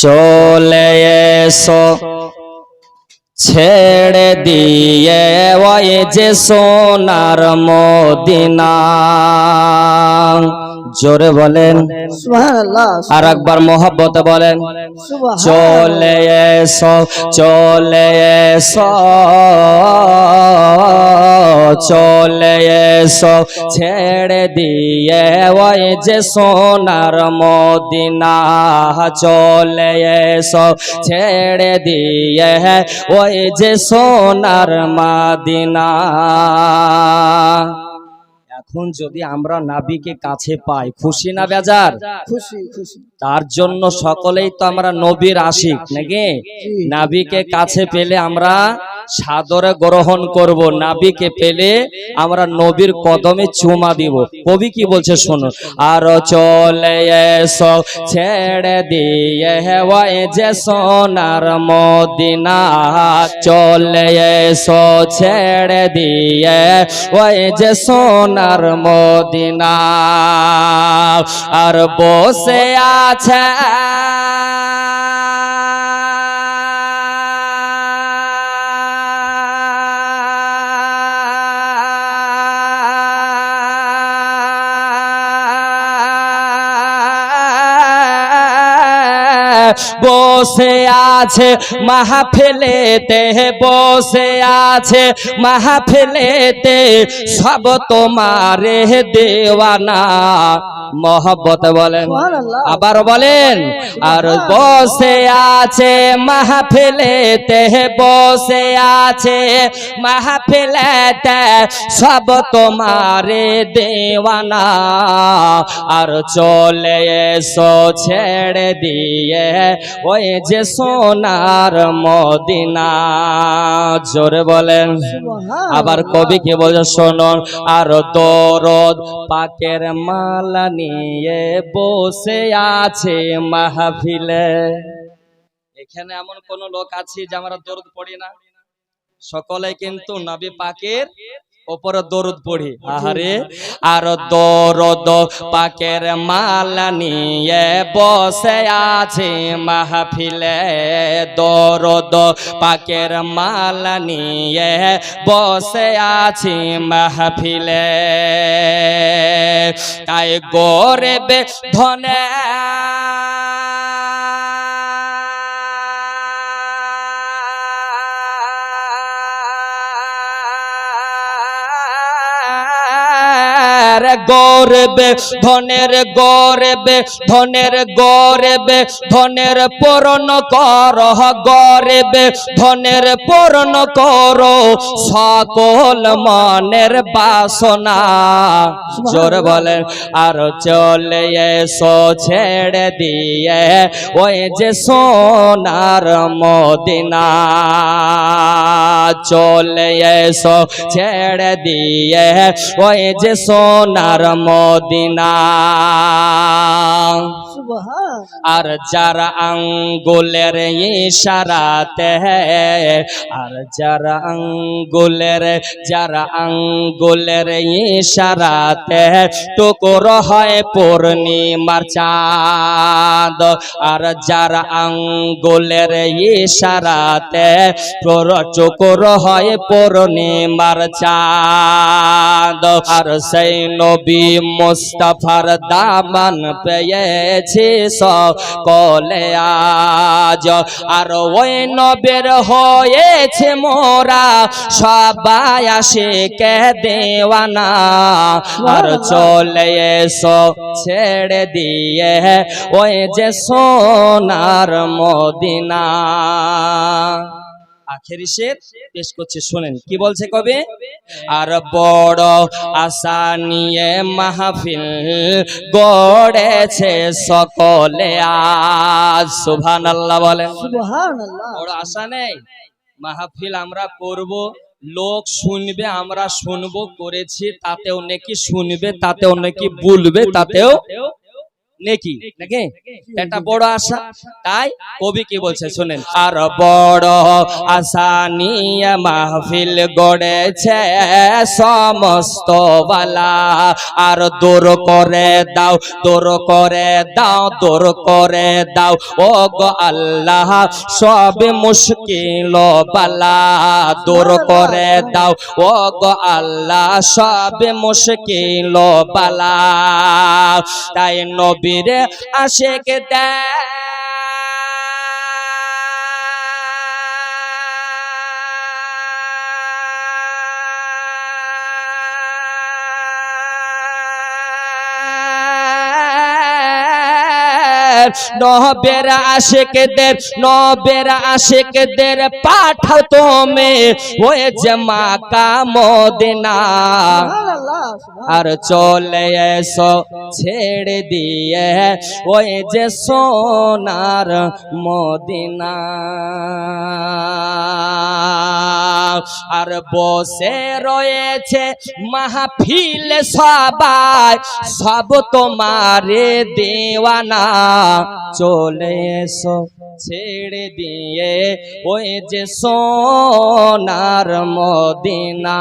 চলে এসো ছেড়ে দিয়ে ওই যে সোনার মদিনা। জোরে বলেন। আর একবার মোহব্বতে বলেন। চলে এসো চলে এসো চলে এসো। ছেড়ে দিয়ে ওই যে সোনার মদিনা চলে এসো। ছেড়ে দিয়ে ওই যে সোনার মাদিনা। এখন যদি আমরা নাবিকে কাছে পাই খুশি না বেজার? খুশি খুশি। তার জন্য সকলেই তো আমরা নবীর আশিক নাকি? নাবিকে কাছে পেলে আমরা সাদরে গ্রহণ করব, নাবিকে পেলে আমরা নবীর কদমে চুমা দিব। কবি কি বলছে শোনো আর চলে ছেড়ে দিয়ে ওই যে সোনার মদিনা। চলে ছেড়ে দিয়ে ওই যে সোনার মদিনা। আর বসে আছে বসে আছে মাহফিলেতে বসে আছে মাহফিলেতে সব তোমারে দেওয়ানা। মহব্বত বলেন আবার বলেন আর বসে আছে মাহফিলেতে বসে আছে মাহফিলেতে সব তোমারে দেওয়ানা। আর চলে এসো ছেড়ে দিয়ে ওই যে সোনার মদিনা। জোরে বলেন। আবার কবি কে বলছে, শোনন, আর দরদ পাকের মালা নিয়ে বসে আছে মাহফিলে। এখানে এমন কোন লোক আছে যে আমরা দরদ পড়ি না? সকলে কিন্তু নবী পাকের ওপরে দরদ পড়ি। আহারে আর দরদ পাকের মালা নিয়ে বসে আছে মাহফিলে। দরদ পাকের মালা নিয়ে বসে আছি মাহফিলে। তাই গরিব ধনে রে গৌরবে, ধনের গৌরবে ধনের গৌরবে, ধনের পূরণ কর গৌরবে, ধনের পূরণ কর সকল মনের বাসনা। জোর বলেন, আর চলে এসো ছেড়ে দিয়ে ওই যে সোনার মদিনা। চলে এসো ছেড়ে দিয়ে ওই যে সোনার মদিনা। আর যার আঙ্গুলের ইশারাতে, আর যার আঙ্গুলের যার আঙ্গুলের ইশারাতে টুকুর হয় পূর্ণিমার চাঁদ, আর যার আঙ্গুলের ইশারাতে তোর চকুর হয় পূর্ণিমার চাঁদ, আর সেই নবী মুস্তাফার দামান পেয়েছি সকলে আজ। আর ওই নবের হয়েছে মোরা, সবাই আসে কে দেওয়ানা। আর চলে এসো, ছেড়ে দিয়ে ওই যে সোনার মদিনা। আখেরি শের পেশ করছে শোনেন কি বলছে কবে? আর বড় আশা নিয়ে মাহফিল গড়েছে সকলে আজ। সুভান আল্লাহ বলেন বড় আশা নেই। মাহফিল আমরা করব লোক শুনবে আমরা শুনব করেছি তাতেও নাকি শুনবে তাতেও নাকি বলবে তাতেও নেকি? নাকি? এটা বড় আশা। তাই কবি কি বলছে? শুনেন। আর বড় আশা নিয়ে মাহফিল গড়েছে সমস্ত বালা আর দূর করে দাও দূর করে দাও দূর করে দাও। ও গো আল্লাহ সব মুশকিল বালা। দূর করে দাও ও গো আল্লাহ সব মুশকিল বালা। তাই নবীর আশেক নবের আশেকদের নবের আশেকদের পাঠাও তুমি। ওই যে মাকা মদিনা। আর চলে এসো, ছেড়ে দিয়ে। ওই যে সোনার মদিনা। আর বসে রয়েছে মাহফিল সবাই, সব তোমারে দেওয়ানা। চলে এসো ছেড়ে দিয়ে ওই যে সোনার মদিনা।